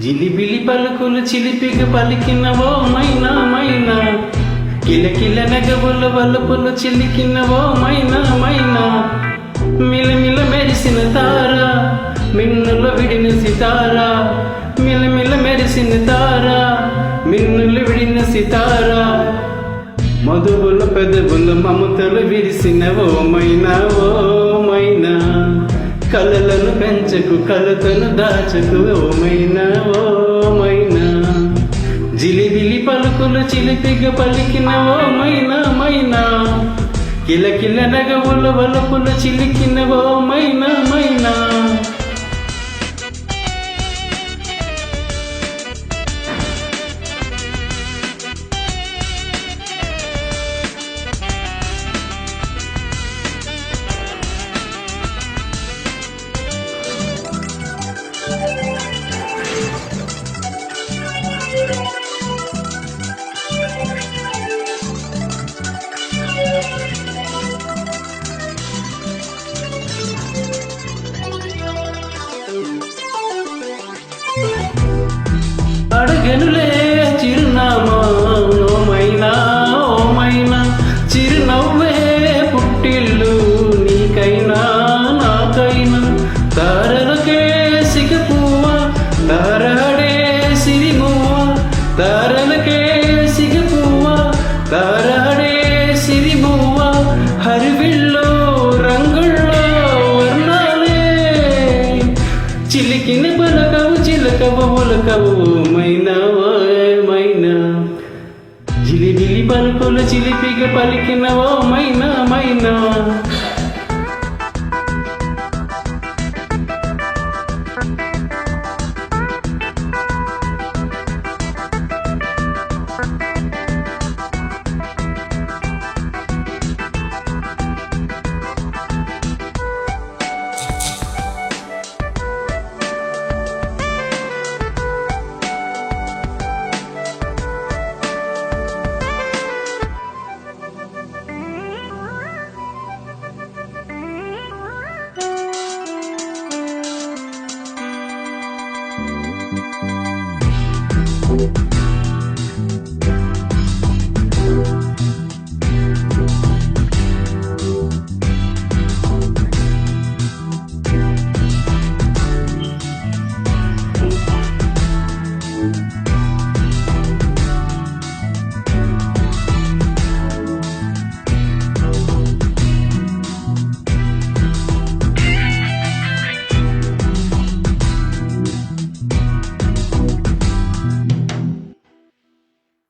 జిలిబిలి పలుకులు చిలిపికి పలికినవో మైనా మైనా. కిలకిల నగవుల వలుపులు చిలికినవో మైనా మైనా. మిలమిల మెరిసిన తార మిన్నుల విడిన సితార. మిలమిల మెరిసిన తార మిన్నులు విడిన సితార. మధువుల పెదవుల మమతలు విరిసినవో ఓ. దాచకు పెంచకు కలతను దాచకు ఓమైనా ఓమైనా జిలిబిలి పలుకులు చిలిపిగ పలికిన ఓమైనా మైనా మైనా. కిలకిల నగవుల వలుపులు చిలికిన ఓమైనా మైనా చిరునామా ఓమైనా ఓమైనా. చిరునవ్వే పుట్టిల్లు నీకైనా నాకైనా. తారలకే సిగపువ్వ తారాడే సిరిమువ్వ తారలకే సిగపువ్వ తారాడే సిరిమువ్వ హరివిల్లో రంగుల్లో వర్ణాలే. చిలికిన పలకవు చిలకవు ఉలకవు పలుకులు పలికిన ఓ మైనా మైనా.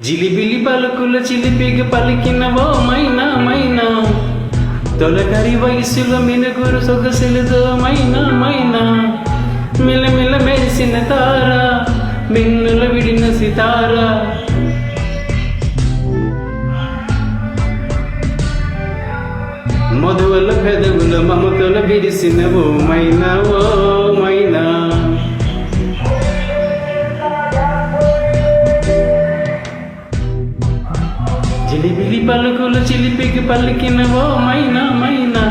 జిలిబిలి పలుకులు చిలిపిగా పలికినవో మైనా మైనా. తొలకరి వయసులో మినుగురు సొగసులతో మైనా మైనా. మిలమిల మెరిసిన తార మిన్నుల విడిన సితార. మధువల పెదవుల మమతల విరిసిన ఓ మైనా ఓ చిలిపిలి పలుకులు చిలిపికి పలికిన ఓ మైనా మైనా